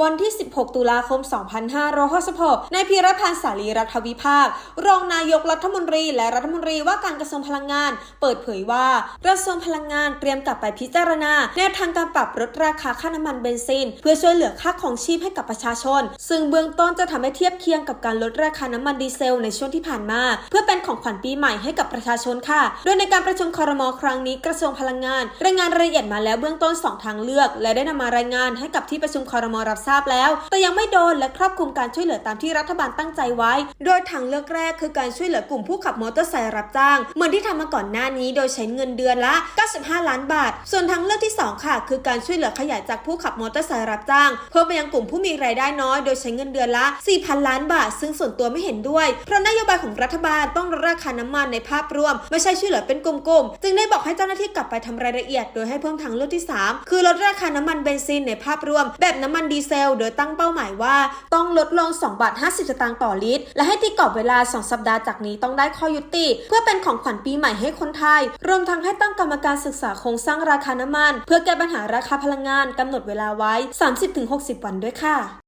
วันที่ 16 ตุลาคม 2566นายพีรพันธ์สาลีรัฐวิภาค รองนายกรัฐมนตรี และรัฐมนตรีว่าการกระทรวงพลังงาน เปิดเผยว่ากระทรวงพลังงานเตรียมกลับไปพิจารณาแนวทางการปรับลดราคาค่าน้ำมันเบนซิน เพื่อช่วยเหลือค่าของชีพให้กับประชาชน ซึ่งเบื้องต้นจะทำให้เทียบเคียงกับการลดราคาน้ำมันดีเซลในช่วงที่ผ่านมา เพื่อเป็นของขวัญปีใหม่ให้กับประชาชนค่ะ โดยในการประชุมคอรมอครั้งนี้กระทรวงพลังงานรายงานรายละเอียดมาแล้วเบื้องต้นสองทางเลือก และได้นำมารายงานให้กับที่ประชุมคอรมอรับทราบแล้ว แต่ยังไม่โดนและครอบคลุมการช่วยเหลือตามที่รัฐบาลตั้งใจไว้ โดยทางเลือกแรกคือการช่วยเหลือกลุ่มผู้ขับมอเตอร์ไซค์รับจ้าง เหมือนที่ทำมาก่อนหน้านี้โดยใช้เงินเดือนละ 95 ล้านบาท ส่วนทางเลือกที่สองค่ะ คือการช่วยเหลือขยายจากผู้ขับมอเตอร์ไซค์รับจ้าง เพิ่มไปยังกลุ่มผู้มีรายได้น้อยโดยใช้เงินเดือนละ 4,000 ล้านบาท ซึ่งส่วนตัวไม่เห็นด้วย เพราะนโยบายของรัฐบาลต้องลดราคาน้ำมันในภาพรวม ไม่ใช่ช่วยเหลือเป็นกลุ่มๆ จึงได้บอกให้เจ้าหน้าที่กลับไปทำรายละเอียด โดยให้เพิ่มทางเลือกที่ 3 คือลดราคาน้ำมันเบนซินในภาพรวม แบบน้ำมันดีเซล โดยตั้งเป้าหมายว่าต้องลดลง 2 บาท 50 สตางค์ต่อลิตร และให้ตีกรอบเวลา 2 สัปดาห์จากนี้ต้องได้ข้อยุติ เพื่อเป็นของขวัญปีใหม่ให้คนไทย รวมทั้งให้ตั้งกรรมการศึกษาโครงสร้างราคาน้ำมัน เพื่อแก้ปัญหาราคาพลังงานกำหนดเวลาไว้ 30-60 วันด้วยค่ะ